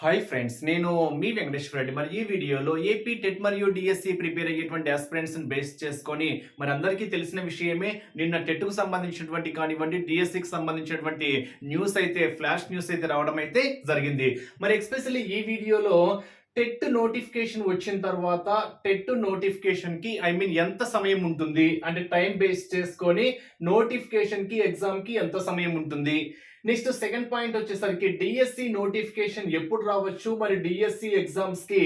Hi friends నేను మీ వెంకటేశ్వర రెడ్డి. మరి ఈ వీడియోలో ఏపీ టెట్ మరియు డిఎస్సి ప్రిపేర్ అయ్యేటువంటి ఆస్పిరెంట్స్ని బేస్ చేసుకొని మరి అందరికీ తెలిసిన విషయమే నిన్న టెట్కు సంబంధించినటువంటి కానివ్వండి డిఎస్సికి సంబంధించినటువంటి న్యూస్ అయితే ఫ్లాష్ న్యూస్ అయితే రావడం అయితే జరిగింది. మరి ఎక్స్పెషల్లీ ఈ వీడియోలో టెట్ నోటిఫికేషన్ వచ్చిన తర్వాత టెట్ నోటిఫికేషన్కి ఐ మీన్ ఎంత సమయం ఉంటుంది? అంటే టైం బేస్ చేసుకొని నోటిఫికేషన్కి ఎగ్జామ్కి ఎంత సమయం ఉంటుంది? నెక్స్ట్ సెకండ్ పాయింట్ వచ్చేసరికి డిఎస్సి నోటిఫికేషన్ ఎప్పుడు రావచ్చు? మరి డిఎస్సి ఎగ్జామ్స్కి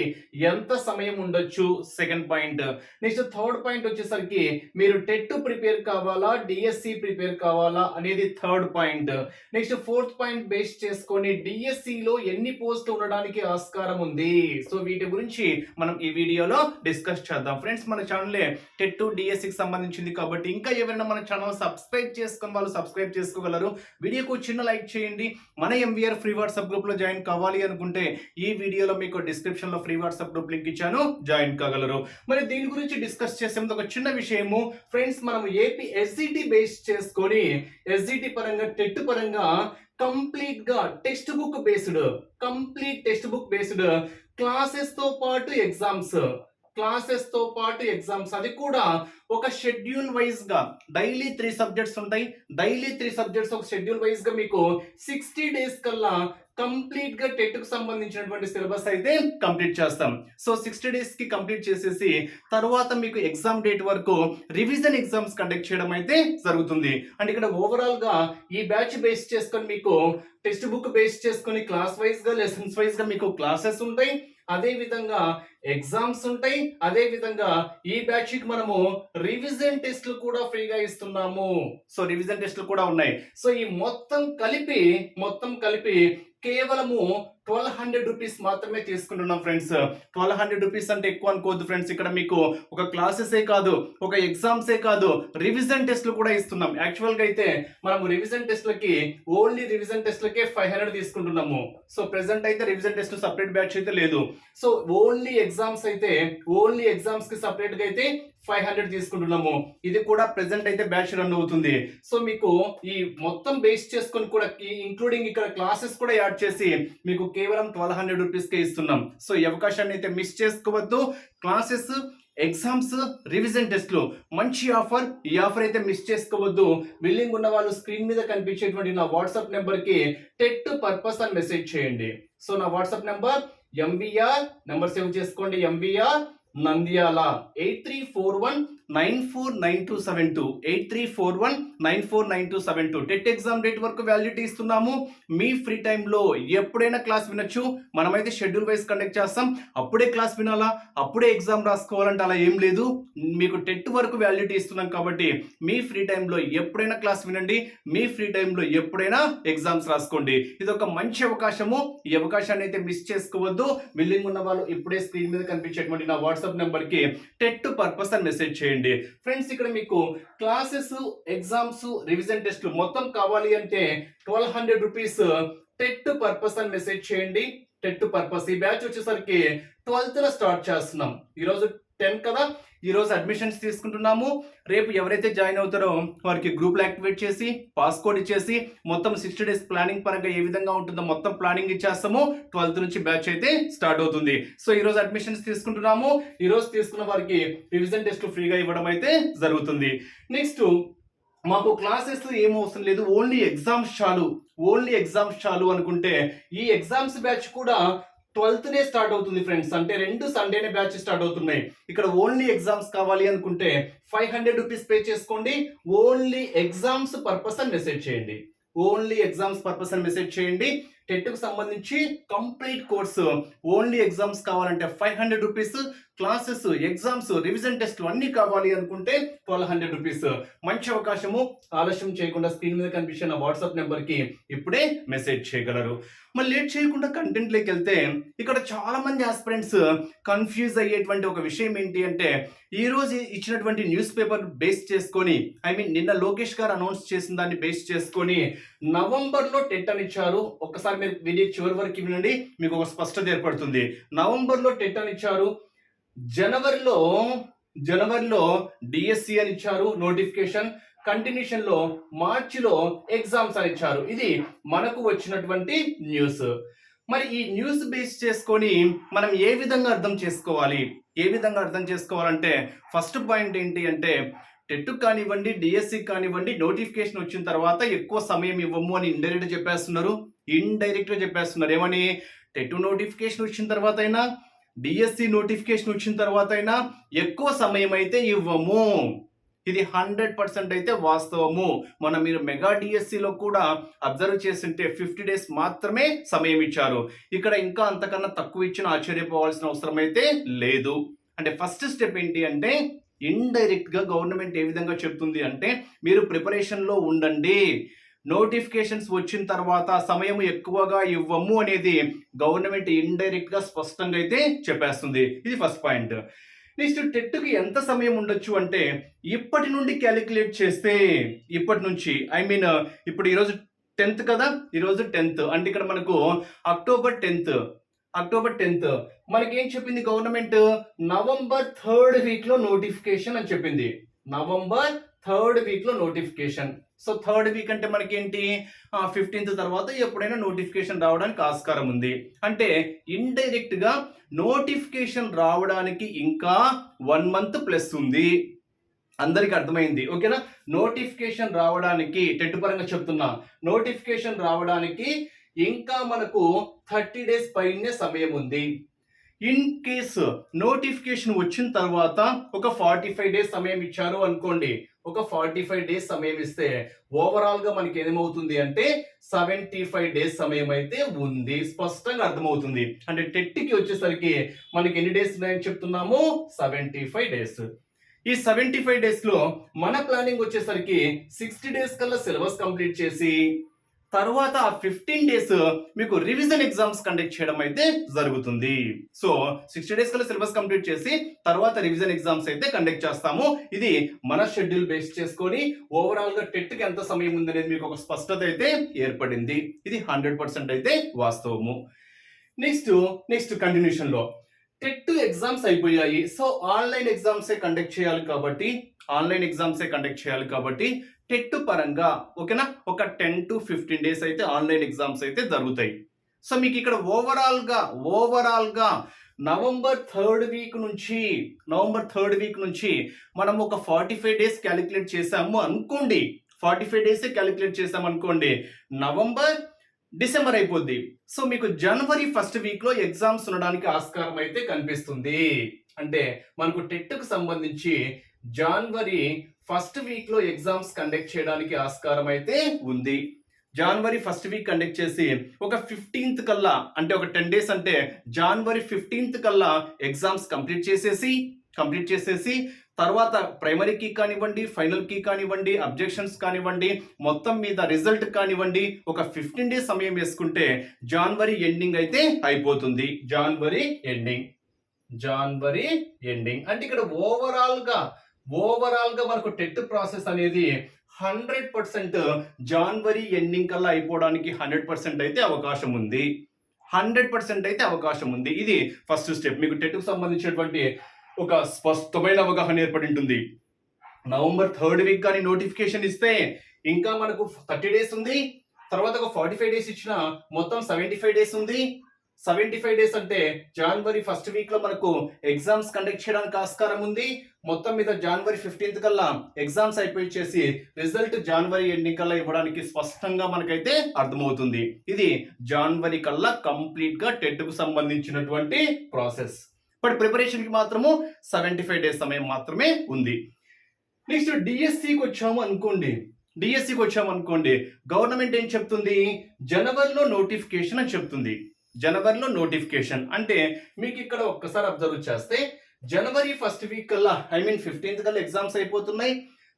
ఎంత సమయం ఉండొచ్చు? Second point next third point వచ్చేసరికి మీరు టెట్ ప్రిపేర్ కావాలా? డిఎస్సి ప్రిపేర్ కావాలా? అనేది third point next fourth point base చేసుకొని డిఎస్సి లో ఎన్ని పోస్ట్ ఉండడానికి ఆస్కారం ఉంది? సో వీటి గురించి మనం ఈ వీడియోలో డిస్కస్ చేద్దాం. ఫ్రెండ్స్ మన ఛానలే టెట్ టు డిఎస్సికి సంబంధించింది కాబట్టి ఇంకా ఎవరైనా మన ఛానల్ సబ్స్క్రైబ్ చేసుకుని వాళ్ళు సబ్స్క్రైబ్ చేసుకోగలరు. వీడియోకు చిన్న లైక్ చేయండి. మన ఎంవీఆర్ ఫ్రీ వాట్సాప్ గ్రూప్లో జాయిన్ కావాలి అనుకుంటే ఈ వీడియోలో మీకు డిస్క్రిప్షన్లో ఫ్రీ వాట్సాప్ గ్రూప్ లింక్ ఇచ్చాను. జాయిన్ కాగలరు. మరి దీని గురించి డిస్కస్ చేసే ముందు ఒక చిన్న విషయము. ఫ్రెండ్స్ మనం ఏపీ ఎస్జిటి బేస్ చేసుకొని ఎస్జిటి పరంగా టెట్ పరంగా కంప్లీట్గా textbook based complete textbook based క్లాసెస్తో పాటు ఎగ్జామ్స్ క్లాసెస్తో పాటు ఎగ్జామ్స్ అది కూడా ఒక షెడ్యూల్ వైజ్గా డైలీ త్రీ సబ్జెక్ట్స్ ఉంటాయి. డైలీ త్రీ సబ్జెక్ట్స్ ఒక షెడ్యూల్ వైజ్గా మీకు సిక్స్టీ డేస్ కల్లా కంప్లీట్గా టెట్కు సంబంధించినటువంటి సిలబస్ అయితే కంప్లీట్ చేస్తాం. సో సిక్స్టీ డేస్కి కంప్లీట్ చేసేసి తర్వాత మీకు ఎగ్జామ్ డేట్ వరకు రివిజన్ ఎగ్జామ్స్ కండక్ట్ చేయడం అయితే జరుగుతుంది. అండ్ ఇక్కడ ఓవరాల్గా ఈ బ్యాచ్ బేస్ చేసుకొని మీకు టెక్స్ట్ బుక్ బేస్ చేసుకొని క్లాస్ వైజ్గా లెసన్స్ వైజ్గా మీకు క్లాసెస్ ఉంటాయి. అదే విధంగా ఎగ్జామ్స్ ఉంటాయి అదే విధంగా ఈ బ్యాచ్కి మనము రివిజన్ టెస్ట్లు కూడా ఫ్రీగా ఇస్తున్నాము. సో రివిజన్ టెస్ట్లు కూడా ఉన్నాయి. సో ఈ మొత్తం కలిపి మొత్తం కలిపి కేవలము ట్వెల్వ్ హండ్రెడ్ రూపీస్ మాత్రమే తీసుకుంటున్నాం ఫ్రెండ్స్ ట్వెల్వ్ హండ్రెడ్ రూపీస్ అంటే ఎక్కువ అనుకోవద్దు ఫ్రెండ్స్ ఇక్కడ మీకు ఒక క్లాసెసే కాదు ఒక ఎగ్జామ్సే కాదు రివిజన్ టెస్ట్లు కూడా ఇస్తున్నాం. యాక్చువల్గా అయితే మనము రివిజన్ టెస్ట్లకి ఓన్లీ రివిజన్ టెస్ట్లకే ఫైవ్ హండ్రెడ్ తీసుకుంటున్నాము. సో ప్రెసెంట్ అయితే రివిజన్ టెస్ట్ సపరేట్ బ్యాచ్ అయితే లేదు. సో ఓన్లీ ఎగ్జామ్స్ అయితే ఓన్లీ ఎగ్జామ్స్కి సపరేట్గా అయితే ఫైవ్ హండ్రెడ్ తీసుకుంటున్నాము. ఇది కూడా ప్రెసెంట్ అయితే బ్యాచ్ రన్ అవుతుంది. సో మీకు ఈ మొత్తం బేస్ చేసుకొని కూడా ఇంక్లూడింగ్ ఇక్కడ క్లాసెస్ కూడా యాడ్ చేసి మీకు కేవలం ట్వెల్వ్ హండ్రెడ్ రూపీస్కే ఇస్తున్నాం. సో ఈ అవకాశాన్ని అయితే మిస్ చేసుకోవద్దు. క్లాసెస్ ఎగ్జామ్స్ రివిజన్ టెస్ట్లు మంచి ఆఫర్ ఈ ఆఫర్ అయితే మిస్ చేసుకోవద్దు. విల్లింగ్ ఉన్న వాళ్ళు స్క్రీన్ మీద కనిపించేటువంటి నా వాట్సాప్ నెంబర్కి టెట్ పర్పస్ అని మెసేజ్ చేయండి. సో నా WhatsApp number MBR number save చేసుకోండి MBR Nandyal eight three four one nine four nine two seven two eight three four one nine four nine two seven two. TET exam date వరకు validity ఇస్తున్నాము. మీ free టైంలో ఎప్పుడైనా class వినొచ్చు. మనమైతే schedule wise conduct చేస్తాం. అప్పుడే class వినాలా? అప్పుడే ఎగ్జామ్ రాసుకోవాలంటే అలా ఏం లేదు. మీకు టెట్ వరకు వ్యాలిడిటీ ఇస్తున్నాం కాబట్టి మీ ఫ్రీ టైంలో ఎప్పుడైనా క్లాస్ వినండి. మీ ఫ్రీ టైంలో ఎప్పుడైనా ఎగ్జామ్స్ రాసుకోండి. ఇది ఒక మంచి అవకాశము. ఈ అవకాశాన్ని అయితే మిస్ చేసుకోవద్దు. బిల్లింగ్ ఉన్న వాళ్ళు ఇప్పుడే స్క్రీన్ మీద కనిపించేటువంటి నా వాట్సాప్ నెంబర్కి టెట్ పర్పస్ అని మెసేజ్ చేయండి. ఫ్రెండ్స్ ఇక్కడ మీకు క్లాసెస్ ఎగ్జామ్స్ రివిజన్ టెస్ట్లు మొత్తం కావాలి అంటే twelve hundred rupees TET purpose అని మెసేజ్ చేయండి. టెట్ పర్పస్ ఈ బ్యాచ్ వచ్చేసరికి ట్వెల్త్లో స్టార్ట్ చేస్తున్నాం. ఈరోజు టెన్ కదా? ఈరోజు అడ్మిషన్స్ తీసుకుంటున్నాము. రేపు ఎవరైతే జాయిన్ అవుతారో వారికి గ్రూప్లు యాక్టివేట్ చేసి పాస్కోడ్ ఇచ్చేసి మొత్తం సిక్స్టీ డేస్ ప్లానింగ్ పరంగా ఏ విధంగా ఉంటుందో మొత్తం ప్లానింగ్ ఇచ్చేస్తాము. ట్వెల్త్ నుంచి బ్యాచ్ అయితే స్టార్ట్ అవుతుంది. సో ఈరోజు అడ్మిషన్స్ తీసుకుంటున్నాము. ఈరోజు తీసుకున్న వారికి రివిజన్ టెస్ట్ ఫ్రీగా ఇవ్వడం అయితే జరుగుతుంది. నెక్స్ట్ మాకు క్లాసెస్ ఏం అవసరం లేదు. ఓన్లీ ఎగ్జామ్స్ చాలు. ఓన్లీ ఎగ్జామ్స్ చాలు అనుకుంటే ఈ ఎగ్జామ్స్ బ్యాచ్ కూడా ట్వెల్త్ డే స్టార్ట్ అవుతుంది ఫ్రెండ్స్. అంటే రెండు సండేనే బ్యాచ్ స్టార్ట్ అవుతున్నాయి. ఇక్కడ ఓన్లీ ఎగ్జామ్స్ కావాలి అనుకుంటే ఫైవ్ హండ్రెడ్ రూపీస్ పే చేసుకోండి. ఓన్లీ ఎగ్జామ్స్ పర్పస్ అని మెసేజ్ చేయండి. ఓన్లీ ఎగ్జామ్స్ పర్పస్ అని మెసేజ్ చేయండి. టెట్కు సంబంధించి కంప్లీట్ కోర్సు. ఓన్లీ ఎగ్జామ్స్ కావాలంటే five hundred rupees classes exams revision test అన్ని కావాలి అనుకుంటే ట్వెల్వ్ హండ్రెడ్ రూపీస్. మంచి అవకాశము. ఆలస్యం చేయకుండా స్క్రీన్ మీద కనిపించిన వాట్సాప్ నెంబర్కి ఇప్పుడే మెసేజ్ చేయగలరు. మరి లేట్ చేయకుండా కంటెంట్లోకి వెళ్తే ఇక్కడ చాలా మంది ఆస్పిరెంట్స్ కన్ఫ్యూజ్ అయ్యేటువంటి ఒక విషయం ఏంటి అంటే ఈ రోజు ఇచ్చినటువంటి న్యూస్ పేపర్ బేస్ చేసుకొని ఐ మీన్ నిన్న లోకేష్ గారు అనౌన్స్ చేసిన దాన్ని బేస్ చేసుకొని నవంబర్లో టెట్ అని ఇచ్చారు. ఒకసారి మీరు వీడియో చివరి వరకు వినండి. మీకు ఒక స్పష్టత ఏర్పడుతుంది. నవంబర్లో టెట్ అని ఇచ్చారు. జనవరిలో జనవరిలో డిఎస్సి అని ఇచ్చారు నోటిఫికేషన్. కంటిన్యూషన్లో మార్చిలో ఎగ్జామ్స్ అని ఇచ్చారు. ఇది మనకు వచ్చినటువంటి న్యూస్. మరి ఈ న్యూస్ బేస్ చేసుకొని మనం ఏ విధంగా అర్థం చేసుకోవాలి? ఏ విధంగా అర్థం చేసుకోవాలంటే ఫస్ట్ పాయింట్ ఏంటి అంటే టెట్ కానివ్వండి డిఎస్సి కానివ్వండి నోటిఫికేషన్ వచ్చిన తర్వాత ఎక్కువ సమయం ఇవ్వము అని ఇండైరెక్ట్ చెప్పేస్తున్నారు. ఇండైరెక్ట్గా చెప్పేస్తున్నారు. ఏమని? టెట్ నోటిఫికేషన్ వచ్చిన తర్వాత అయినా డిఎస్సి నోటిఫికేషన్ వచ్చిన తర్వాత అయినా ఎక్కువ సమయం అయితే ఇవ్వము. ఇది హండ్రెడ్ పర్సెంట్ అయితే వాస్తవము. మన మీరు మెగా డిఎస్సిలో కూడా అబ్జర్వ్ చేస్తుంటే ఫిఫ్టీ డేస్ మాత్రమే సమయం ఇచ్చారు. ఇక్కడ ఇంకా అంతకన్నా తక్కువ ఇచ్చిన ఆశ్చర్యపోవాల్సిన అవసరం అయితే లేదు. అంటే ఫస్ట్ స్టెప్ ఏంటి అంటే ఇండైరెక్ట్గా గవర్నమెంట్ ఏ విధంగా చెప్తుంది అంటే మీరు ప్రిపరేషన్లో ఉండండి. నోటిఫికేషన్స్ వచ్చిన తర్వాత సమయం ఎక్కువగా ఇవ్వము అనేది గవర్నమెంట్ ఇండైరెక్ట్గా స్పష్టంగా అయితే చెప్పేస్తుంది. ఇది ఫస్ట్ పాయింట్. నెక్స్ట్ టెట్కి ఎంత సమయం ఉండొచ్చు అంటే ఇప్పటి నుండి క్యాలిక్యులేట్ చేస్తే ఇప్పటి నుంచి ఐ మీన్ ఇప్పుడు ఈరోజు టెన్త్ కదా ఈరోజు టెన్త్. అంటే ఇక్కడ మనకు అక్టోబర్ టెన్త్ అక్టోబర్ టెన్త్. మనకి ఏం చెప్పింది గవర్నమెంట్? నవంబర్ థర్డ్ వీక్లో నోటిఫికేషన్ అని చెప్పింది. నవంబర్ థర్డ్ వీక్లో నోటిఫికేషన్. సో థర్డ్ వీక్ అంటే మనకేంటి? ఫిఫ్టీన్త్ తర్వాత ఎప్పుడైనా నోటిఫికేషన్ రావడానికి ఆస్కారం ఉంది. అంటే ఇండైరెక్ట్గా నోటిఫికేషన్ రావడానికి ఇంకా వన్ మంత్ ప్లస్ ఉంది. అందరికి అర్థమైంది. ఓకేనా? నోటిఫికేషన్ రావడానికి టెట్ పరంగా చెప్తున్నా. నోటిఫికేషన్ రావడానికి ఇంకా మనకు థర్టీ డేస్ పైనే సమయం ఉంది. ఇన్ కేసు నోటిఫికేషన్ వచ్చిన తర్వాత ఒక ఫార్టీ ఫైవ్ డేస్ సమయం ఇచ్చారు అనుకోండి ఒక ఫార్టీ ఫైవ్ డేస్ సమయం ఇస్తే ఓవరాల్గా మనకి ఏమవుతుంది అంటే సెవెంటీ ఫైవ్ డేస్ సమయం అయితే ఉంది. స్పష్టంగా అర్థమవుతుంది. అంటే టెట్కి వచ్చేసరికి మనకి ఎన్ని డేస్ ఉన్నాయని చెప్తున్నాము? సెవెంటీ ఫైవ్ డేస్ ఈ సెవెంటీ ఫైవ్ డేస్లో మన ప్లానింగ్ వచ్చేసరికి సిక్స్టీ డేస్ కల్లా సిలబస్ కంప్లీట్ చేసి తర్వాత ఆ ఫిఫ్టీన్ డేస్ మీకు రివిజన్ ఎగ్జామ్స్ కండక్ట్ చేయడం అయితే జరుగుతుంది. సో సిక్స్టీ డేస్ కల్లా సిలబస్ కంప్లీట్ చేసి తర్వాత రివిజన్ ఎగ్జామ్స్ అయితే కండక్ట్ చేస్తాము. ఇది మన షెడ్యూల్ బేస్ చేసుకొని ఓవరాల్గా టెట్కి ఎంత సమయం ఉంది అనేది మీకు ఒక స్పష్టత అయితే ఏర్పడింది. ఇది హండ్రెడ్ పర్సెంట్ అయితే వాస్తవము. నెక్స్ట్ నెక్స్ట్ కంటిన్యూషన్లో. టెట్ ఎగ్జామ్స్ అయిపోయాయి. సో ఆన్లైన్ ఎగ్జామ్సే కండక్ట్ చేయాలి కాబట్టి ఆన్లైన్ ఎగ్జామ్సే కండక్ట్ చేయాలి కాబట్టి టెట్ పరంగా ఓకేనా? ఒక టెన్ టు ఫిఫ్టీన్ డేస్ అయితే ఆన్లైన్ ఎగ్జామ్స్ అయితే జరుగుతాయి. సో మీకు ఇక్కడ ఓవరాల్గా ఓవరాల్గా నవంబర్ థర్డ్ వీక్ నుంచి నవంబర్ థర్డ్ వీక్ నుంచి మనం ఒక ఫార్టీ ఫైవ్ డేస్ క్యాలిక్యులేట్ చేసాము అనుకోండి. ఫార్టీ ఫైవ్ డేసే క్యాలిక్యులేట్ చేసాము అనుకోండి. నవంబర్ డిసెంబర్ అయిపోద్ది. సో మీకు జనవరి ఫస్ట్ వీక్లో ఎగ్జామ్స్ ఉండడానికి ఆస్కారం అయితే కనిపిస్తుంది. అంటే మనకు టెట్కు సంబంధించి జనవరి ఫస్ట్ వీక్లో ఎగ్జామ్స్ కండక్ట్ చేయడానికి ఆస్కారం అయితే ఉంది. జనవరి ఫస్ట్ వీక్ కండక్ట్ చేసి ఒక ఫిఫ్టీన్త్ కల్లా అంటే ఒక టెన్ డేస్ అంటే జనవరి ఫిఫ్టీన్త్ కల్లా ఎగ్జామ్స్ కంప్లీట్ చేసేసి కంప్లీట్ చేసేసి తర్వాత ప్రైమరీకి కానివ్వండి ఫైనల్కి కానివ్వండి అబ్జెక్షన్స్ కానివ్వండి మొత్తం మీద రిజల్ట్ కానివ్వండి ఒక ఫిఫ్టీన్ డేస్ సమయం వేసుకుంటే జనవరి ఎండింగ్ అయితే అయిపోతుంది. జనవరి ఎండింగ్. జనవరి ఎండింగ్. అంటే ఇక్కడ ఓవరాల్గా ఓవరాల్గా ఓవరాల్గా మనకు టెట్ ప్రాసెస్ అనేది హండ్రెడ్ పర్సెంట్ జనవరి ఎండింగ్ కల్లా అయిపోవడానికి హండ్రెడ్ పర్సెంట్ అయితే అవకాశం ఉంది. హండ్రెడ్ పర్సెంట్ అయితే అవకాశం ఉంది. ఇది ఫస్ట్ స్టెప్. మీకు టెట్కు సంబంధించినటువంటి ఒక స్పష్టమైన అవగాహన ఏర్పడి ఉంటుంది. నవంబర్ థర్డ్ వీక్ కానీ నోటిఫికేషన్ ఇస్తే ఇంకా మనకు థర్టీ డేస్ ఉంది. తర్వాత ఒక ఫార్టీ ఫైవ్ డేస్ ఇచ్చిన మొత్తం సెవెంటీ ఫైవ్ డేస్ ఉంది. సెవెంటీ ఫైవ్ డేస్ అంటే జనవరి ఫస్ట్ వీక్లో మనకు ఎగ్జామ్స్ కండక్ట్ చేయడానికి ఆస్కారం ఉంది. మొత్తం మీద జనవరి ఫిఫ్టీన్త్ కల్లా ఎగ్జామ్స్ అయిపోయి చేసి రిజల్ట్ జనవరి ఎండింగ్ కల్లా ఇవ్వడానికి స్పష్టంగా మనకైతే అర్థమవుతుంది. ఇది జనవరి కల్లా కంప్లీట్గా టెట్కు సంబంధించినటువంటి ప్రాసెస్ బట్ ప్రిపరేషన్కి మాత్రము సెవెంటీ ఫైవ్ డేస్ సమయం మాత్రమే ఉంది. నెక్స్ట్ డిఎస్సికి వచ్చాము అనుకోండి. డిఎస్సికి వచ్చాము అనుకోండి. గవర్నమెంట్ ఏం చెప్తుంది? జనవరిలో నోటిఫికేషన్ అని చెప్తుంది. జనవరిలో నోటిఫికేషన్ అంటే మీకు ఇక్కడ ఒక్కసారి అబ్జర్వ్ చేస్తే జనవరి ఫస్ట్ వీక్ కల్లా ఐ మీన్ ఫిఫ్టీన్త్ కల్లా ఎగ్జామ్స్ అయిపోతున్నాయి.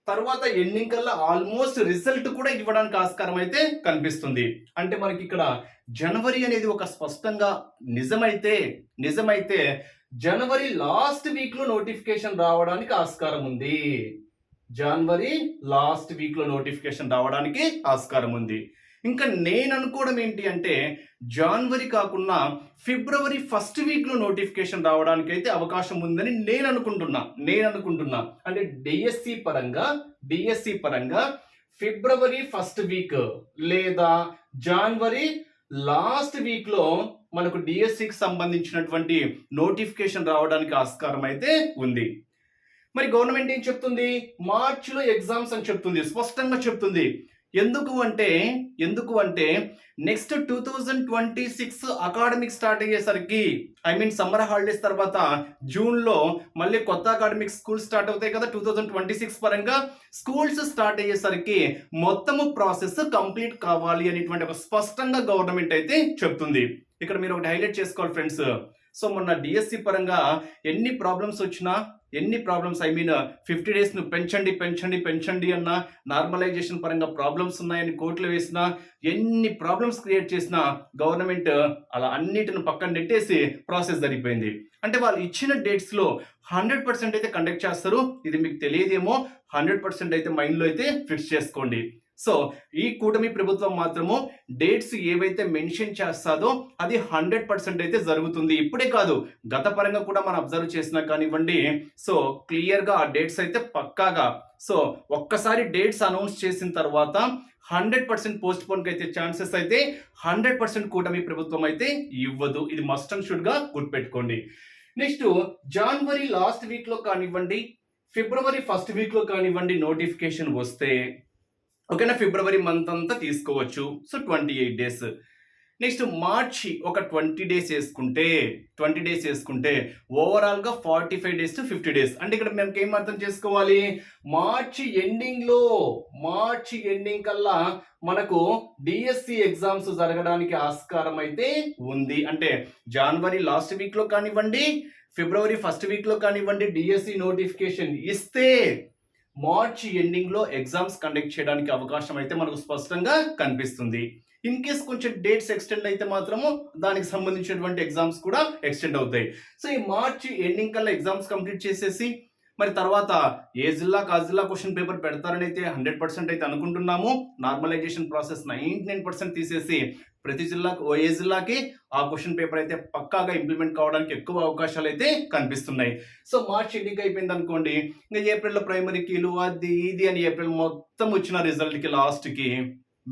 తర్వాత ఎండింగ్ కల్లా ఆల్మోస్ట్ రిజల్ట్ కూడా ఇవ్వడానికి ఆస్కారం అయితే కనిపిస్తుంది. అంటే మనకి ఇక్కడ జనవరి అనేది ఒక స్పష్టంగా నిజమైతే నిజమైతే జనవరి లాస్ట్ వీక్లో నోటిఫికేషన్ రావడానికి ఆస్కారం ఉంది. జనవరి లాస్ట్ వీక్లో నోటిఫికేషన్ రావడానికి ఆస్కారం ఉంది. ఇంకా నేను అనుకోవడం ఏంటి అంటే జనవరి కాకుండా ఫిబ్రవరి ఫస్ట్ వీక్లో నోటిఫికేషన్ రావడానికి అయితే అవకాశం ఉందని నేను అనుకుంటున్నా నేను అనుకుంటున్నా అంటే డిఎస్సి పరంగా డిఎస్సి పరంగా ఫిబ్రవరి ఫస్ట్ వీక్ లేదా జనవరి లాస్ట్ వీక్లో మనకు డిఎస్సికి సంబంధించినటువంటి నోటిఫికేషన్ రావడానికి ఆస్కారం అయితే ఉంది. మరి గవర్నమెంట్ ఏం చెప్తుంది? మార్చిలో ఎగ్జామ్స్ అని చెప్తుంది. స్పష్టంగా చెప్తుంది. ఎందుకు అంటే ఎందుకు అంటే next two thousand twenty six academic start అయ్యేసరికి ఐ మీన్ సమ్మర్ హాలిడేస్ తర్వాత జూన్లో మళ్ళీ కొత్త అకాడమిక్ స్కూల్ స్టార్ట్ అవుతాయి కదా టూ థౌజండ్ ట్వంటీ సిక్స్ పరంగా. స్కూల్స్ స్టార్ట్ అయ్యేసరికి మొత్తము ప్రాసెస్ కంప్లీట్ కావాలి అనేటువంటి ఒక స్పష్టంగా గవర్నమెంట్ అయితే చెప్తుంది. ఇక్కడ మీరు ఒకటి హైలైట్ చేసుకోవాలి ఫ్రెండ్స్ సో మొన్న డిఎస్సి పరంగా ఎన్ని ప్రాబ్లమ్స్ వచ్చినా ఎన్ని ప్రాబ్లమ్స్ ఐ మీన్ ఫిఫ్టీ డేస్ను పెంచండి పెంచండి పెంచండి అన్న నార్మలైజేషన్ పరంగా ప్రాబ్లమ్స్ ఉన్నాయని కోర్టులు వేసినా ఎన్ని ప్రాబ్లమ్స్ క్రియేట్ చేసినా గవర్నమెంట్ అలా అన్నిటిని పక్కన నెట్టేసి ప్రాసెస్ జరిగిపోయింది. అంటే వాళ్ళు ఇచ్చిన డేట్స్లో హండ్రెడ్ పర్సెంట్ అయితే కండక్ట్ చేస్తారు. ఇది మీకు తెలియదేమో హండ్రెడ్ పర్సెంట్ అయితే మైండ్లో అయితే ఫిక్స్ చేసుకోండి. సో ఈ కూటమి ప్రభుత్వం మాత్రము డేట్స్ ఏవైతే మెన్షన్ చేస్తాదో అది హండ్రెడ్ పర్సెంట్ అయితే జరుగుతుంది. ఇప్పుడే కాదు గత పరంగా కూడా మనం అబ్జర్వ్ చేసినా కానివ్వండి సో క్లియర్గా ఆ డేట్స్ అయితే పక్కాగా. సో ఒక్కసారి డేట్స్ అనౌన్స్ చేసిన తర్వాత హండ్రెడ్ పర్సెంట్ పోస్ట్ పోన్కి అయితే ఛాన్సెస్ అయితే హండ్రెడ్ పర్సెంట్ కూటమి ప్రభుత్వం అయితే ఇవ్వదు. ఇది మస్ట్ అండ్ షుడ్గా గుర్తుపెట్టుకోండి. నెక్స్ట్ జనవరి లాస్ట్ వీక్లో కానివ్వండి ఫిబ్రవరి ఫస్ట్ వీక్లో కానివ్వండి నోటిఫికేషన్ వస్తే ఓకేనా? ఫిబ్రవరి మంత్ అంతా తీసుకోవచ్చు. So twenty eight days next మార్చి ఒక ట్వంటీ డేస్ వేసుకుంటే ట్వంటీ డేస్ వేసుకుంటే ఓవరాల్గా forty five days to fifty days అంటే ఇక్కడ మనకి ఏం అర్థం చేసుకోవాలి? మార్చి ఎండింగ్లో మార్చి ఎండింగ్ కల్లా మనకు డిఎస్సి ఎగ్జామ్స్ జరగడానికి ఆస్కారం అయితే ఉంది. అంటే జనవరి లాస్ట్ వీక్లో కానివ్వండి ఫిబ్రవరి ఫస్ట్ వీక్లో కానివ్వండి డిఎస్సి నోటిఫికేషన్ ఇస్తే మార్చి ఎండింగ్లో ఎగ్జామ్స్ కండక్ట్ చేయడానికి అవకాశం అయితే మనకు స్పష్టంగా కనిపిస్తుంది. ఇన్ కేస్ కొంచెం డేట్స్ ఎక్స్టెండ్ అయితే మాత్రము దానికి సంబంధించినటువంటి ఎగ్జామ్స్ కూడా ఎక్స్టెండ్ అవుతాయి. సో ఈ మార్చి ఎండింగ్ కల్లా ఎగ్జామ్స్ కంప్లీట్ చేసేసి మరి తర్వాత ఏ జిల్లాకు ఆ జిల్లా క్వశ్చన్ పేపర్ పెడతారని అయితే హండ్రెడ్ పర్సెంట్ అయితే అనుకుంటున్నాము. Normalization process ninety nine percent తీసేసి ప్రతి జిల్లాకు ఓ ఏ జిల్లాకి ఆ క్వశ్చన్ పేపర్ అయితే పక్కాగా ఇంప్లిమెంట్ కావడానికి ఎక్కువ అవకాశాలు అయితే కనిపిస్తున్నాయి. సో మార్చ్ ఎన్నిక అయిపోయింది అనుకోండి ఇంకా ఏప్రిల్లో ప్రైమరీకి కీలు అది ఇది అని ఏప్రిల్ మొత్తం వచ్చిన రిజల్ట్కి లాస్ట్కి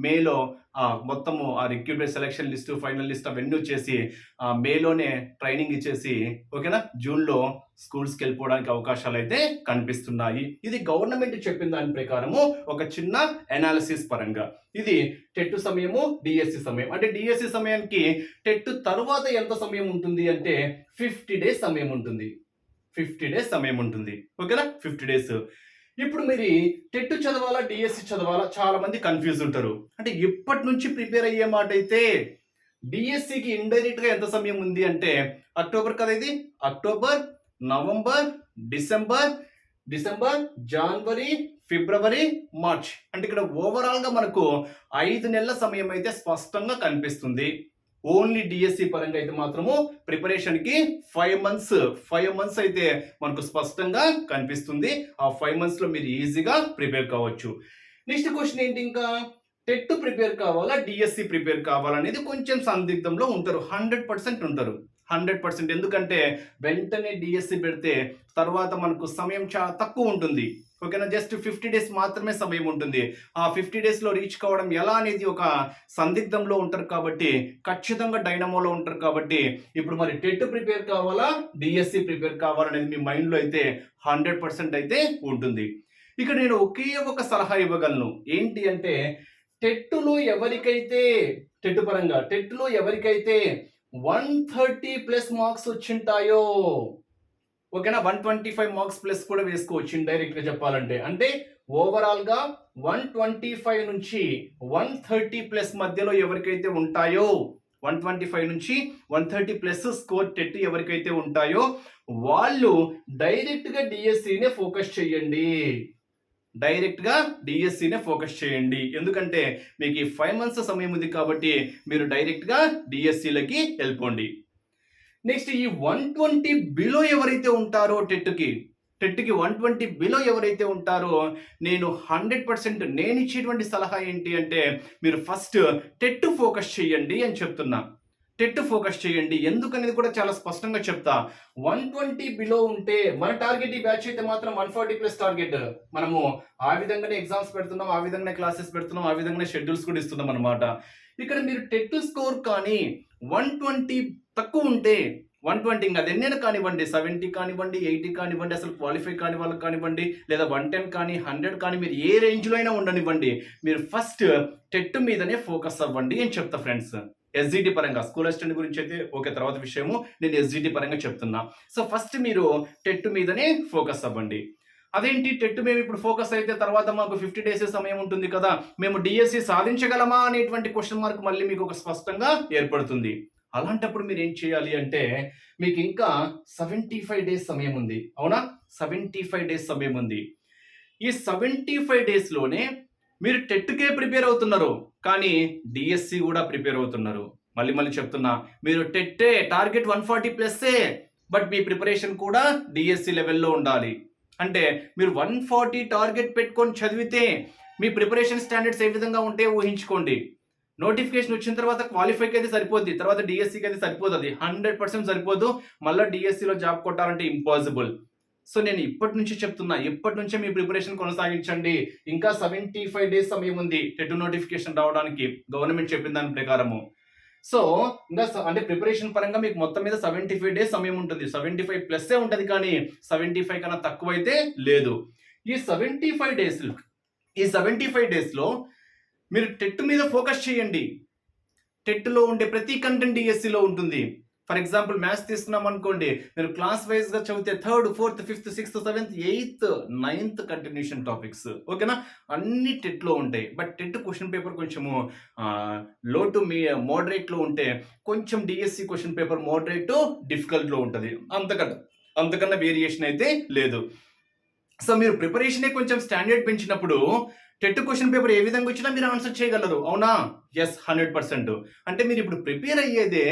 మేలో మొత్తము ఆ recruitment selection list final list అవన్నీ వచ్చేసి ఆ మేలోనే ట్రైనింగ్ ఇచ్చేసి ఓకేనా? జూన్లో స్కూల్స్కి వెళ్ళిపోవడానికి అవకాశాలు అయితే కనిపిస్తున్నాయి. ఇది గవర్నమెంట్ చెప్పిన దాని ప్రకారము ఒక చిన్న అనాలిసిస్ పరంగా. ఇది టెట్ సమయము డిఎస్సి సమయం. అంటే డిఎస్సి సమయానికి టెట్ తరువాత ఎంత సమయం ఉంటుంది అంటే ఫిఫ్టీ డేస్ సమయం ఉంటుంది. ఫిఫ్టీ డేస్ సమయం ఉంటుంది. ఓకేనా? ఫిఫ్టీ డేస్ ఇప్పుడు మీరు టెట్ చదవాలా డిఎస్సి చదవాలా? చాలా మంది కన్ఫ్యూజ్ ఉంటారు. అంటే ఇప్పటి నుంచి ప్రిపేర్ అయ్యే మాట అయితే డిఎస్సికి ఇండైరెక్ట్గా ఎంత సమయం ఉంది అంటే అక్టోబర్ కదా ఇది? అక్టోబర్ నవంబర్ డిసెంబర్ డిసెంబర్ జనవరి ఫిబ్రవరి మార్చ్. అంటే ఇక్కడ ఓవరాల్గా మనకు ఐదు నెలల సమయం అయితే స్పష్టంగా కనిపిస్తుంది. ఓన్లీ డిఎస్సి పరంగా అయితే మాత్రము ప్రిపరేషన్కి ఫైవ్ మంత్స్ ఫైవ్ మంత్స్ అయితే మనకు స్పష్టంగా కనిపిస్తుంది. ఆ ఫైవ్ మంత్స్లో మీరు ఈజీగా ప్రిపేర్ కావచ్చు. నెక్స్ట్ క్వశ్చన్ ఏంటి ఇంకా? టెట్ ప్రిపేర్ కావాలా? డిఎస్సి ప్రిపేర్ కావాలనేది కొంచెం సందిగ్ధంలో ఉంటారు. హండ్రెడ్ పర్సెంట్ ఉంటారు. హండ్రెడ్ పర్సెంట్ ఎందుకంటే వెంటనే డిఎస్సి పెడితే తర్వాత మనకు సమయం చాలా తక్కువ ఉంటుంది. ఓకేనా? జస్ట్ ఫిఫ్టీ డేస్ మాత్రమే సమయం ఉంటుంది. ఆ ఫిఫ్టీ డేస్లో రీచ్ కావడం ఎలా అనేది ఒక సందిగ్ధంలో ఉంటారు కాబట్టి ఖచ్చితంగా డైనమోలో ఉంటారు కాబట్టి ఇప్పుడు మరి టెట్ ప్రిపేర్ కావాలా? డిఎస్సి ప్రిపేర్ కావాలనేది మీ మైండ్లో అయితే హండ్రెడ్ పర్సెంట్ అయితే ఉంటుంది. ఇక్కడ నేను ఒకే ఒక సలహా ఇవ్వగలను. ఏంటి అంటే టెట్టులో ఎవరికైతే టెట్ పరంగా టెట్లో ఎవరికైతే వన్ థర్టీ ప్లస్ మార్క్స్ వచ్చింటాయో ఓకేనా? One twenty five marks plus కూడా వేసుకోవచ్చు డైరెక్ట్గా చెప్పాలంటే. అంటే ఓవరాల్గా వన్ ట్వంటీ ఫైవ్ నుంచి వన్ థర్టీ ప్లస్ మధ్యలో ఎవరికైతే ఉంటాయో వన్ ట్వంటీ ఫైవ్ నుంచి one thirty plus score TET ఎవరికైతే ఉంటాయో వాళ్ళు డైరెక్ట్గా డిఎస్సీనే డిఎస్సినే ఫోకస్ చేయండి. డైరెక్ట్గా డిఎస్సినే ఫోకస్ చేయండి. ఎందుకంటే మీకు ఈ ఫైవ్ మంత్స్ సమయం ఉంది కాబట్టి మీరు డైరెక్ట్గా డిఎస్సిలకి వెళ్ళిపోండి. నెక్స్ట్ ఈ వన్ ట్వంటీ బిలో ఎవరైతే ఉంటారో టెట్కి టెట్కి వన్ ట్వంటీ బిలో ఎవరైతే ఉంటారో నేను హండ్రెడ్ పర్సెంట్ నేను ఇచ్చేటువంటి సలహా ఏంటి అంటే మీరు ఫస్ట్ టెట్ ఫోకస్ చేయండి అని చెప్తున్నా. టెట్ ఫోకస్ చేయండి. ఎందుకనేది కూడా చాలా స్పష్టంగా చెప్తా. వన్ ట్వంటీ బిలో ఉంటే మన టార్గెట్ ఈ బ్యాచ్ అయితే మాత్రం వన్ ఫార్టీ ప్లస్ టార్గెట్. మనము ఆ విధంగానే ఎగ్జామ్స్ పెడుతున్నాం ఆ విధంగానే క్లాసెస్ పెడుతున్నాం ఆ విధంగానే షెడ్యూల్స్ కూడా ఇస్తున్నాం అనమాట ఇక్కడ మీరు టెట్ స్కోర్ కానీ వన్ ట్వంటీ తక్కువ ఉంటే వన్ ట్వంటీ ఇంకా అది ఎన్నైనా కానివ్వండి సెవెంటీ కానివ్వండి ఎయిటీ కానివ్వండి అసలు క్వాలిఫై కాని వాళ్ళకి కానివ్వండి లేదా వన్ టెన్ కానీ హండ్రెడ్ కానీ మీరు ఏ రేంజ్లో అయినా ఉండనివ్వండి మీరు ఫస్ట్ టెట్ మీదనే ఫోకస్ అవ్వండి అని చెప్తా ఫ్రెండ్స్ ఎస్జిటి పరంగా స్కూల్ అసిస్టెంట్ గురించి అయితే ఓకే తర్వాత విషయము నేను ఎస్జిటి పరంగా చెప్తున్నా. సో ఫస్ట్ మీరు టెట్ మీదనే ఫోకస్ అవ్వండి. అదేంటి టెట్ మేము ఇప్పుడు ఫోకస్ అయితే తర్వాత మాకు ఫిఫ్టీ డేస్ సమయం ఉంటుంది కదా మేము డిఎస్సి సాధించగలమా అనేటువంటి క్వశ్చన్ మార్క్ మళ్ళీ మీకు ఒక స్పష్టంగా ఏర్పడుతుంది. అలాంటప్పుడు మీరు ఏం చేయాలి అంటే మీకు ఇంకా సెవెంటీ ఫైవ్ డేస్ సమయం ఉంది. అవునా? సెవెంటీ ఫైవ్ డేస్ సమయం ఉంది. ఈ సెవెంటీ ఫైవ్ డేస్లోనే మీరు టెట్కే ప్రిపేర్ అవుతున్నారు. కానీ డిఎస్సి కూడా ప్రిపేర్ అవుతున్నారు. మళ్ళీ మళ్ళీ చెప్తున్నా మీరు టెట్టే టార్గెట్ వన్ ఫార్టీ ప్లస్సే బట్ మీ ప్రిపరేషన్ కూడా డిఎస్సి లెవెల్లో ఉండాలి. అంటే మీరు వన్ ఫార్టీ టార్గెట్ పెట్టుకొని చదివితే మీ ప్రిపరేషన్ స్టాండర్డ్స్ ఏ విధంగా ఉంటే ఊహించుకోండి. నోటిఫికేషన్ వచ్చిన తర్వాత క్వాలిఫైకి అయితే సరిపోద్ది తర్వాత డిఎస్సికి అయితే సరిపోదు అది. హండ్రెడ్ పర్సెంట్ సరిపోదు మళ్ళీ డిఎస్సిలో జాబ్ కొట్టాలంటే ఇంపాసిబుల్. సో నేను ఇప్పటి నుంచి చెప్తున్నా ఇప్పటి నుంచే మీ ప్రిపరేషన్ కొనసాగించండి. ఇంకా సెవెంటీ ఫైవ్ డేస్ సమయం ఉంది టెట్ నోటిఫికేషన్ రావడానికి. గవర్నమెంట్ చెప్పిన దాని ప్రకారము. సో ఇంకా అంటే ప్రిపరేషన్ పరంగా మీకు మొత్తం మీద సెవెంటీ ఫైవ్ డేస్ సమయం ఉంటుంది. సెవెంటీ ఫైవ్ ప్లస్సే ఉంటుంది కానీ సెవెంటీ ఫైవ్ కన్నా తక్కువ అయితే లేదు. ఈ సెవెంటీ ఫైవ్ డేస్ ఈ సెవెంటీ ఫైవ్ డేస్లో మీరు టెట్ మీద ఫోకస్ చేయండి. టెట్లో ఉండే ప్రతి కంటెంట్ ఈఎస్సీలో ఉంటుంది. ఫర్ ఎగ్జాంపుల్ మ్యాథ్స్ తీసుకున్నాం అనుకోండి మీరు క్లాస్ వైజ్గా చదివితే third fourth fifth sixth seventh eighth ninth continuation topics. ఓకేనా? అన్ని టెట్లో ఉంటాయి. బట్ టెట్ క్వశ్చన్ పేపర్ కొంచెము లో టు మీ మోడరేట్లో ఉంటే కొంచెం డిఎస్సి క్వశ్చన్ పేపర్ మోడరేట్ డిఫికల్ట్లో ఉంటుంది. అంతకన్నా అంతకన్నా వేరియేషన్ అయితే లేదు. సో మీరు ప్రిపరేషనే కొంచెం స్టాండర్డ్ పెంచినప్పుడు టెట్ క్వశ్చన్ పేపర్ ఏ విధంగా వచ్చినా మీరు ఆన్సర్ చేయగలరు. అవునా? ఎస్ హండ్రెడ్ పర్సెంట్ అంటే మీరు ఇప్పుడు ప్రిపేర్ అయ్యేదే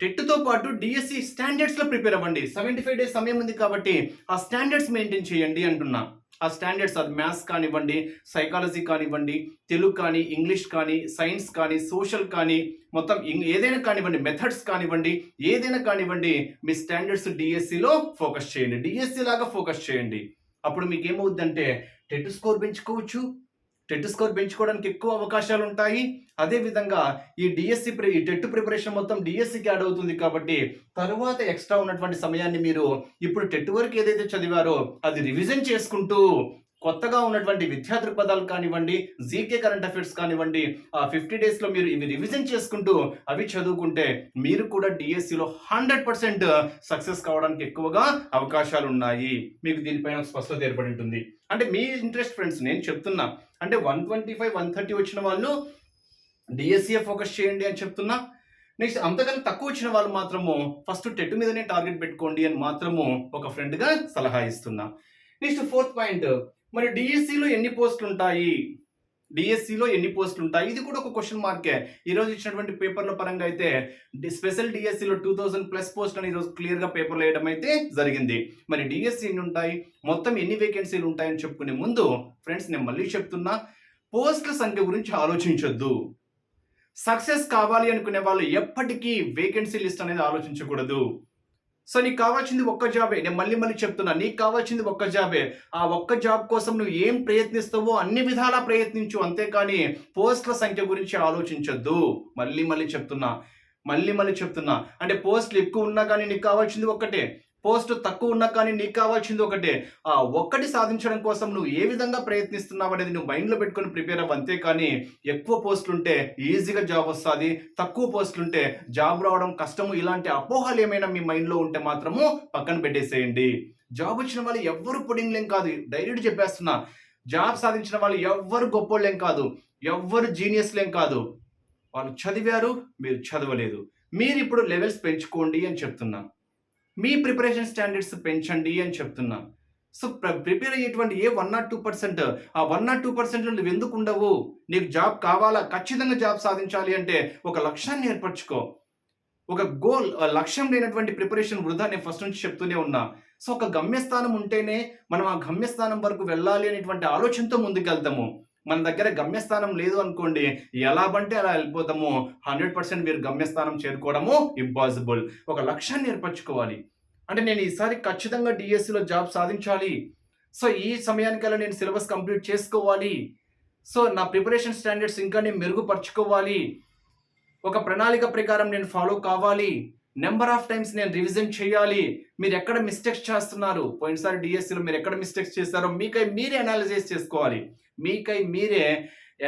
టెట్తో పాటు డిఎస్సి స్టాండర్డ్స్లో ప్రిపేర్ అవ్వండి. సెవెంటీ ఫైవ్ డేస్ సమయం ఉంది కాబట్టి ఆ స్టాండర్డ్స్ మెయింటైన్ చేయండి అంటున్నా. ఆ స్టాండర్డ్స్ అది మ్యాథ్స్ కానివ్వండి సైకాలజీ కానివ్వండి తెలుగు కానీ ఇంగ్లీష్ కానీ సైన్స్ కానీ సోషల్ కానీ మొత్తం ఏదైనా కానివ్వండి మెథడ్స్ కానివ్వండి ఏదైనా కానివ్వండి మీ స్టాండర్డ్స్ డిఎస్సిలో ఫోకస్ చేయండి. డిఎస్సి లాగా ఫోకస్ చేయండి. అప్పుడు మీకు ఏమవుద్దంటే టెట్ స్కోర్ పెంచుకోవచ్చు టెట్ స్కోర్ పెంచుకోవడానికి ఎక్కువ అవకాశాలు ఉంటాయి. అదేవిధంగా ఈ డిఎస్సి ఈ టెట్ ప్రిపరేషన్ మొత్తం డిఎస్సికి యాడ్ అవుతుంది కాబట్టి తరువాత ఎక్స్ట్రా ఉన్నటువంటి సమయాన్ని మీరు ఇప్పుడు టెట్ వరకు ఏదైతే చదివారో అది రివిజన్ చేసుకుంటూ కొత్తగా ఉన్నటువంటి విద్యా దృక్పథాలు కానివ్వండి జీకే కరెంట్ అఫైర్స్ కానివ్వండి ఆ ఫిఫ్టీ డేస్లో మీరు ఇవి రివిజన్ చేసుకుంటూ అవి చదువుకుంటే మీరు కూడా డిఎస్సిలో హండ్రెడ్ పర్సెంట్ సక్సెస్ కావడానికి ఎక్కువగా అవకాశాలు ఉన్నాయి. మీకు దీనిపైన స్పష్టత ఏర్పడి ఉంటుంది. అంటే మీ ఇంట్రెస్ట్ ఫ్రెండ్స్ నేను చెప్తున్నా. అంటే one twenty five one thirty వచ్చిన వాళ్ళు డిఎస్సీఏ ఫోకస్ చేయండి అని చెప్తున్నా. నెక్స్ట్ అంతకన్నా తక్కువ వచ్చిన వాళ్ళు మాత్రము ఫస్ట్ టెట్ మీదనే టార్గెట్ పెట్టుకోండి అని మాత్రము ఒక ఫ్రెండ్గా సలహా ఇస్తున్నా. నెక్స్ట్ ఫోర్త్ పాయింట్ మరి డిఎస్సిలో ఎన్ని పోస్టులు ఉంటాయి? డిఎస్సిలో ఎన్ని పోస్టులు ఉంటాయి? ఇది కూడా ఒక క్వశ్చన్ మార్కే ఈ రోజు ఇచ్చినటువంటి పేపర్ల పరంగా అయితే స్పెషల్ డిఎస్సిలో టూ థౌసండ్ ప్లస్ పోస్ట్ అని ఈరోజు క్లియర్గా పేపర్లు వేయడం అయితే జరిగింది. మరి డిఎస్సి ఎన్ని ఉంటాయి? మొత్తం ఎన్ని వేకెన్సీలు ఉంటాయని చెప్పుకునే ముందు ఫ్రెండ్స్ నేను మళ్ళీ చెప్తున్నా పోస్టుల సంఖ్య గురించి ఆలోచించొద్దు. సక్సెస్ కావాలి అనుకునే వాళ్ళు ఎప్పటికీ వేకెన్సీ లిస్ట్ అనేది ఆలోచించకూడదు. సో నీకు కావాల్సింది ఒక్క జాబే. నేను మళ్ళీ మళ్ళీ చెప్తున్నా నీకు కావాల్సింది ఒక్క జాబే. ఆ ఒక్క జాబ్ కోసం నువ్వు ఏం ప్రయత్నిస్తావో అన్ని విధాలా ప్రయత్నించు. అంతేకాని పోస్టుల సంఖ్య గురించి ఆలోచించొద్దు. మళ్ళీ మళ్ళీ చెప్తున్నా మళ్ళీ మళ్ళీ చెప్తున్నా. అంటే పోస్టులు ఎక్కువ ఉన్నా కానీ నీకు కావాల్సింది ఒక్కటే. పోస్ట్ తక్కువ ఉన్నా కానీ నీకు కావాల్సింది ఒకటే. ఆ ఒక్కటి సాధించడం కోసం నువ్వు ఏ విధంగా ప్రయత్నిస్తున్నావు అనేది నువ్వు మైండ్లో పెట్టుకొని ప్రిపేర్ అవ్వ. అంతే కానీ ఎక్కువ పోస్టులు ఉంటే ఈజీగా జాబ్ వస్తుంది తక్కువ పోస్టులు ఉంటే జాబ్ రావడం కష్టము ఇలాంటి అపోహలు ఏమైనా మీ మైండ్లో ఉంటే మాత్రము పక్కన పెట్టేసేయండి. జాబ్ వచ్చిన వాళ్ళు ఎవ్వరు పుడింగ్లేం కాదు డైరెక్ట్ చెప్పేస్తున్నా. జాబ్ సాధించిన వాళ్ళు ఎవ్వరు గొప్పోళ్ళేం కాదు ఎవ్వరు జీనియస్లేం కాదు. వాళ్ళు చదివారు మీరు చదవలేదు. మీరు ఇప్పుడు లెవెల్స్ పెంచుకోండి అని చెప్తున్నా. మీ ప్రిపరేషన్ స్టాండర్డ్స్ పెంచండి అని చెప్తున్నా. సో ప్రిపేర్ అయ్యేటువంటి ఏ వన్ నాట్ టూ పర్సెంట్ ఆ వన్ నాట్ టూ పర్సెంట్లో నువ్వు ఎందుకు ఉండవు? నీకు జాబ్ కావాలా? ఖచ్చితంగా జాబ్ సాధించాలి అంటే ఒక లక్ష్యాన్ని ఏర్పరచుకో. ఒక గోల్ లక్ష్యం లేనటువంటి ప్రిపరేషన్ వృధా నేను ఫస్ట్ నుంచి చెప్తూనే ఉన్నా. సో ఒక గమ్యస్థానం ఉంటేనే మనం ఆ గమ్యస్థానం వరకు వెళ్ళాలి అనేటువంటి ఆలోచనతో ముందుకెళ్తాము. మన దగ్గర గమ్యస్థానం లేదు అనుకోండి ఎలా బంటే అలా వెళ్ళిపోతాము. హండ్రెడ్ పర్సెంట్ మీరు గమ్యస్థానం చేరుకోవడము ఇంపాసిబుల్. ఒక లక్ష్యాన్ని ఏర్పరచుకోవాలి. అంటే నేను ఈసారి ఖచ్చితంగా డిఎస్సిలో జాబ్ సాధించాలి. సో ఈ సమయానికల్లా నేను సిలబస్ కంప్లీట్ చేసుకోవాలి. సో నా ప్రిపరేషన్ స్టాండర్డ్స్ ఇంకా నేను మెరుగుపరుచుకోవాలి. ఒక ప్రణాళిక ప్రకారం నేను ఫాలో కావాలి. నెంబర్ ఆఫ్ టైమ్స్ నేను రివిజన్ చేయాలి. మీరు ఎక్కడ మిస్టేక్స్ చేస్తున్నారు? పోయినసారి డిఎస్సిలో మీరు ఎక్కడ మిస్టేక్స్ చేస్తారో మీకై మీరే అనాలిసిస్ చేసుకోవాలి. మీకై మీరే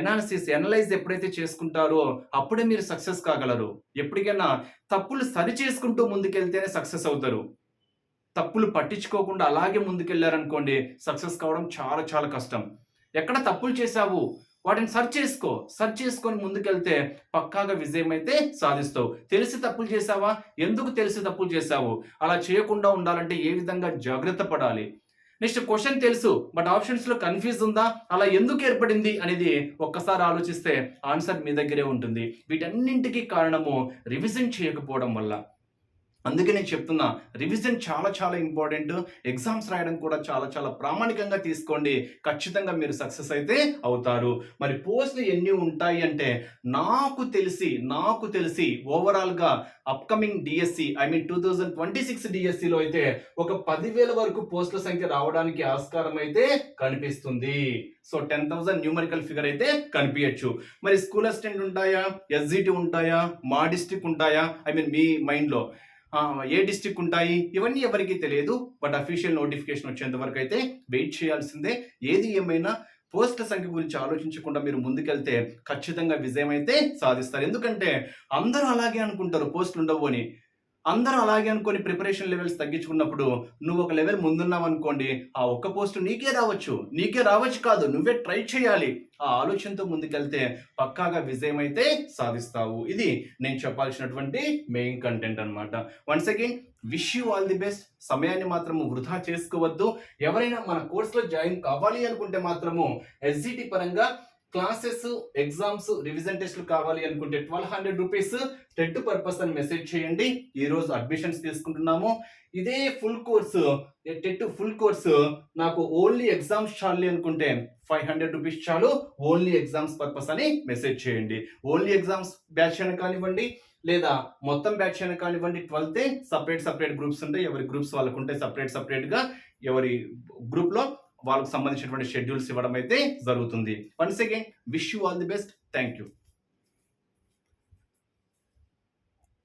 ఎనాలిసిస్ ఎనలైజ్ ఎప్పుడైతే చేసుకుంటారో అప్పుడే మీరు సక్సెస్ కాగలరు. ఎప్పటికైనా తప్పులు సరి చేసుకుంటూ ముందుకెళ్తేనే సక్సెస్ అవుతారు. తప్పులు పట్టించుకోకుండా అలాగే ముందుకెళ్ళారనుకోండి సక్సెస్ కావడం చాలా చాలా కష్టం. ఎక్కడ తప్పులు చేశావు? వాటిని సర్చ్ చేసుకో. సర్చ్ చేసుకొని ముందుకెళ్తే పక్కాగా విజయం అయితే సాధిస్తావు. తెలిసి తప్పులు చేసావా ఎందుకు తెలిసి తప్పులు చేసావు అలా చేయకుండా ఉండాలంటే ఏ విధంగా జాగ్రత్త పడాలి? నెక్స్ట్ క్వశ్చన్ తెలుసు బట్ ఆప్షన్స్లో కన్ఫ్యూజ్ ఉందా? అలా ఎందుకు ఏర్పడింది అనేది ఒక్కసారి ఆలోచిస్తే ఆన్సర్ మీ దగ్గరే ఉంటుంది. వీటన్నింటికి కారణము రివిజన్ చేయకపోవడం వల్ల. అందుకే నేను చెప్తున్నా రివిజన్ చాలా చాలా ఇంపార్టెంట్ ఎగ్జామ్స్ రాయడం కూడా చాలా చాలా ప్రామాణికంగా తీసుకోండి. ఖచ్చితంగా మీరు సక్సెస్ అయితే అవుతారు. మరి పోస్టులు ఎన్ని ఉంటాయి అంటే నాకు తెలిసి నాకు తెలిసి ఓవరాల్గా upcoming DSC I mean two thousand twenty six డిఎస్సిలో అయితే ఒక పదివేల వరకు పోస్టుల సంఖ్య రావడానికి ఆస్కారం అయితే కనిపిస్తుంది. So ten thousand numerical figure అయితే కనిపించచ్చు. మరి స్కూల్ అసిస్టెంట్ ఉంటాయా? ఎస్జిటి ఉంటాయా? మా డిస్టిక్ ఉంటాయా? ఐ మీన్ మీ మైండ్లో ఏ డిస్టిక్ ఉంటాయి? ఇవన్నీ ఎవరికీ తెలియదు. బట్ అఫీషియల్ నోటిఫికేషన్ వచ్చేంత వరకు అయితే వెయిట్ చేయాల్సిందే. ఏది ఏమైనా పోస్టుల సంఖ్య గురించి ఆలోచించకుండా మీరు ముందుకెళ్తే ఖచ్చితంగా విజయం అయితే సాధిస్తారు. ఎందుకంటే అందరూ అలాగే అనుకుంటారు పోస్టులు ఉండవు అని. అందరూ అలాగే అనుకొని ప్రిపరేషన్ లెవెల్స్ తగ్గించుకున్నప్పుడు నువ్వు ఒక లెవెల్ ముందున్నావు అనుకోండి ఆ ఒక్క పోస్ట్ నీకే రావచ్చు. నీకే రావచ్చు కాదు నువ్వే ట్రై చేయాలి. ఆ ఆలోచనతో ముందుకెళ్తే పక్కాగా విజయం అయితే సాధిస్తావు. ఇది నేను చెప్పాల్సినటువంటి మెయిన్ కంటెంట్ అనమాట once again wish you all the best సమయాన్ని మాత్రము వృధా చేసుకోవద్దు. ఎవరైనా మన కోర్సులో జాయిన్ కావాలి అనుకుంటే మాత్రము ఎస్జిటి పరంగా క్లాసెస్ ఎగ్జామ్స్ రివిజన్ టెస్ట్లు కావాలి అనుకుంటే twelve hundred rupees TET purpose అని మెసేజ్ చేయండి. ఈ రోజు అడ్మిషన్స్ తీసుకుంటున్నాము. ఇదే full course TET full course నాకు ఓన్లీ ఎగ్జామ్స్ చాలు అనుకుంటే ఫైవ్ హండ్రెడ్ రూపీస్ చాలు. ఓన్లీ ఎగ్జామ్స్ పర్పస్ అని మెసేజ్ చేయండి. ఓన్లీ ఎగ్జామ్స్ బ్యాచ్ అయినా కానివ్వండి లేదా మొత్తం బ్యాచ్ అయినా కానివ్వండి ట్వెల్త్ సపరేట్ సపరేట్ గ్రూప్స్ ఉంటాయి. ఎవరి గ్రూప్స్ వాళ్ళకు ఉంటాయి సపరేట్ సపరేట్గా ఎవరి గ్రూప్లో వాళ్ళకు సంబంధించినటువంటి షెడ్యూల్స్ ఇవ్వడం అయితే జరుగుతుంది. Once again wish you all the best thank you